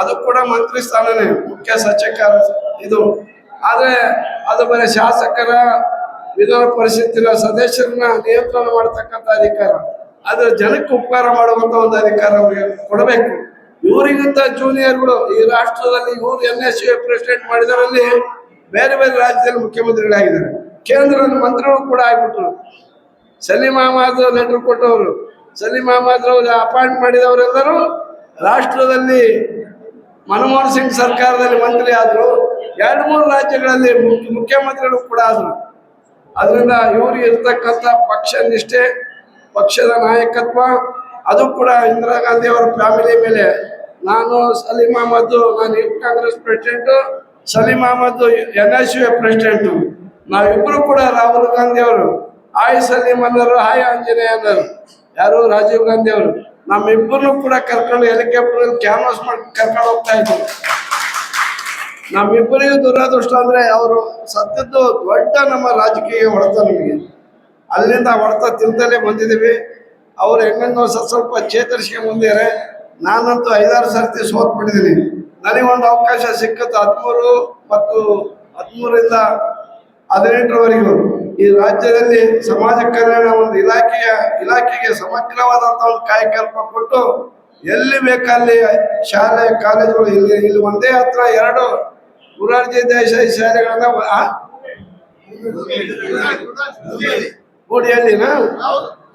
ಅದು ಕೂಡ ಮಂತ್ರಿ ಸ್ಥಾನನೇ, ಮುಖ್ಯ ಸಚಿವಕಾರ ಇದು. ಆದರೆ ಅದು ಬರೀ ಶಾಸಕರ ವಿಧಾನ ಪರಿಷತ್ತಿನ ಸದಸ್ಯರನ್ನ ನಿಯಂತ್ರಣ ಮಾಡತಕ್ಕಂತ ಅಧಿಕಾರ. ಅದು ಜನಕ್ಕೆ ಉಪಕಾರ ಮಾಡುವಂತ ಒಂದು ಅಧಿಕಾರ ಅವರಿಗೆ ಕೊಡಬೇಕು. ಇವರಿಗಿಂತ ಜೂನಿಯರ್ಗಳು ಈ ರಾಷ್ಟ್ರದಲ್ಲಿ ಇವರು ಎನ್ ಎಸ್ ಯು ಪ್ರೆಸಿಡೆಂಟ್ ಮಾಡಿದರಲ್ಲಿ ಬೇರೆ ಬೇರೆ ರಾಜ್ಯದಲ್ಲಿ ಮುಖ್ಯಮಂತ್ರಿಗಳಾಗಿದ್ದಾರೆ. ಕೇಂದ್ರದ ಮಂತ್ರಿಗಳು ಕೂಡ ಆಗ್ಬಿಟ್ರು. ಸಲೀಂ ಅಹಮದ್ ಲೆಟರ್ ಕೊಟ್ಟವರು. ಸಲೀಂ ಅಹಮದ್ ಅಪಾಯಿಂಟ್ ಮಾಡಿದವರೆಲ್ಲರೂ ರಾಷ್ಟ್ರದಲ್ಲಿ ಮನಮೋಹನ್ ಸಿಂಗ್ ಸರ್ಕಾರದಲ್ಲಿ ಮಂತ್ರಿ ಆದರು, ಎರಡು ಮೂರು ರಾಜ್ಯಗಳಲ್ಲಿ ಮುಖ್ಯ- ಮುಖ್ಯಮಂತ್ರಿಗಳು ಕೂಡ ಆದರು. ಅದರಿಂದ ಇವರು ಇರ್ತಕ್ಕಂಥ ಪಕ್ಷ ನಿಷ್ಠೆ, ಪಕ್ಷದ ನಾಯಕತ್ವ, ಅದು ಕೂಡ ಇಂದಿರಾ ಗಾಂಧಿ ಅವರ ಫ್ಯಾಮಿಲಿ ಮೇಲೆ. ನಾನು ಸಲೀಂ ಅಹಮದ್ ನಾನು youth Congress president Saleem Ahmed N S U president ನಾವಿಬ್ರು ಕೂಡ ರಾಹುಲ್ ಗಾಂಧಿ ಅವರು. ಹಾಯ್ ಸಲೀಂ ಅನ್ನೋರು, ಹಾಯ್ ಆಂಜನೇಯ ಅನ್ನೋರು. ಯಾರು? ರಾಜೀವ್ ಗಾಂಧಿ ಅವರು. ನಮ್ಮಿಬ್ಬರನ್ನು ಕೂಡ ಕರ್ಕೊಂಡು ಹೆಲಿಕಾಪ್ಟರ್ ಕ್ಯಾನ್ವಾಸ್ ಮಾಡಿ ಕರ್ಕೊಂಡು ಹೋಗ್ತಾ ಇದ್ರು. ನಮ್ಮಿಬ್ಬರಿಗೂ ದುರಾದೃಷ್ಟ ಅಂದ್ರೆ ಅವರು ಸತ್ತದ್ದು ದೊಡ್ಡ ನಮ್ಮ ರಾಜಕೀಯ ಹೊಡೆತ ನಮಗೆ. ಅಲ್ಲಿಂದ ಹೊಡೆತ ತಿಂತಲೇ ಬಂದಿದ್ದೀವಿ. ಅವ್ರು ಹೆಂಗಂಗ ಸ್ವಲ್ಪ ಸ್ವಲ್ಪ ಚೇತರಿಸಿಕೆ ಮುಂದಿದ್ದಾರೆ ನಾನಂತೂ ಐದಾರು ಸರ್ತಿ ಸೋತ್ಬಿಟ್ಟಿದ್ದೀನಿ ನನಗೊಂದು ಅವಕಾಶ ಸಿಕ್ಕತ್ತು ಹದಿಮೂರು ಮತ್ತು ಹದಿಮೂರರಿಂದ ಹದಿನೆಂಟರವರೆಗೂ. ಈ ರಾಜ್ಯದಲ್ಲಿ ಸಮಾಜ ಕಲ್ಯಾಣ ಒಂದು ಇಲಾಖೆಯ, ಇಲಾಖೆಗೆ ಸಮಗ್ರವಾದಂತ ಒಂದು ಕಾಯಕಲ್ಪ ಕೊಟ್ಟು ಎಲ್ಲಿ ಬೇಕಲ್ಲಿ ಶಾಲೆ, ಕಾಲೇಜುಗಳು ಇಲ್ಲಿ ಇಲ್ಲಿ ಒಂದೇ ಹತ್ರ ಎರಡು ಗುರಾರ್ಜಿ ದೇಶ ಶಾಲೆಗಳನ್ನ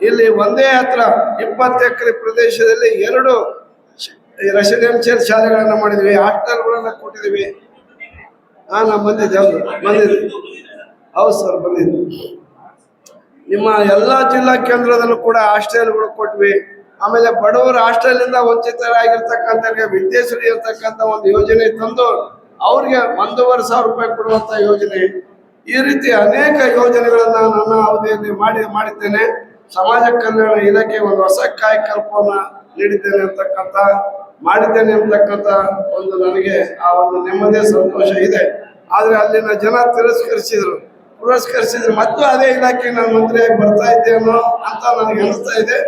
ಇಲ್ಲಿ ಒಂದೇ ಹತ್ರ ಇಪ್ಪತ್ತು ಎಕರೆ ಪ್ರದೇಶದಲ್ಲಿ ಎರಡು ರೆಸಿಡೆನ್ಷಿಯಲ್ ಶಾಲೆಗಳನ್ನ ಮಾಡಿದ್ವಿ, ಹಾಸ್ಟೆಲ್ಗಳನ್ನ ಕೊಟ್ಟಿದ್ವಿ ಹಾ ನಾ ಬಂದಿದ್ದೆ ಹೌದು ಬಂದಿದ್ದೆ. ಹೌದು ಸರ್ ಬಂದಿದ್ದು ನಿಮ್ಮ ಎಲ್ಲಾ ಜಿಲ್ಲಾ ಕೇಂದ್ರದಲ್ಲೂ ಕೂಡ ಹಾಸ್ಟೆಲ್ಗಳು ಕೊಟ್ವಿ. ಆಮೇಲೆ ಬಡವರು ಹಾಸ್ಟೆಲಿಂದ ವಂಚಿತರಾಗಿರ್ತಕ್ಕಂಥವ್ರಿಗೆ ವಿದ್ಯೇಶ್ವರಿ ಇರ್ತಕ್ಕಂಥ ಒಂದು ಯೋಜನೆ ತಂದು ಅವ್ರಿಗೆ ಒಂದೂವರೆ ಸಾವಿರ ರೂಪಾಯಿ ಕೊಡುವಂತ ಯೋಜನೆ. ಈ ರೀತಿ ಅನೇಕ ಯೋಜನೆಗಳನ್ನು ನನ್ನ ಅವಧಿಯಲ್ಲಿ ಮಾಡಿ ಮಾಡಿದ್ದೇನೆ. ಸಮಾಜ ಕಲ್ಯಾಣ ಇಲಾಖೆ ಒಂದು ಹೊಸ ಕಾಯಕಲ್ಪವನ್ನ ನೀಡಿದ್ದೇನೆ ಅಂತಕ್ಕಂಥ, ಮಾಡಿದ್ದೇನೆ ಅಂತಕ್ಕಂಥ ಒಂದು ನನಗೆ ಆ ಒಂದು ನೆಮ್ಮದಿಯ ಸಂತೋಷ ಇದೆ. ಆದರೆ ಅಲ್ಲಿನ ಜನ ತಿರಸ್ಕರಿಸಿದ್ರು. ಪುರಸ್ಕರಿಸಿದ್ರು. ಮತ್ತು ಅದೇ ಇಲಾಖೆ ನಾನು ಮಂತ್ರಿಯಾಗಿ ಬರ್ತಾ ಇದ್ದೇನೋ ಅಂತ ನನಗೆ ಅನಿಸ್ತಾ ಇದೆ.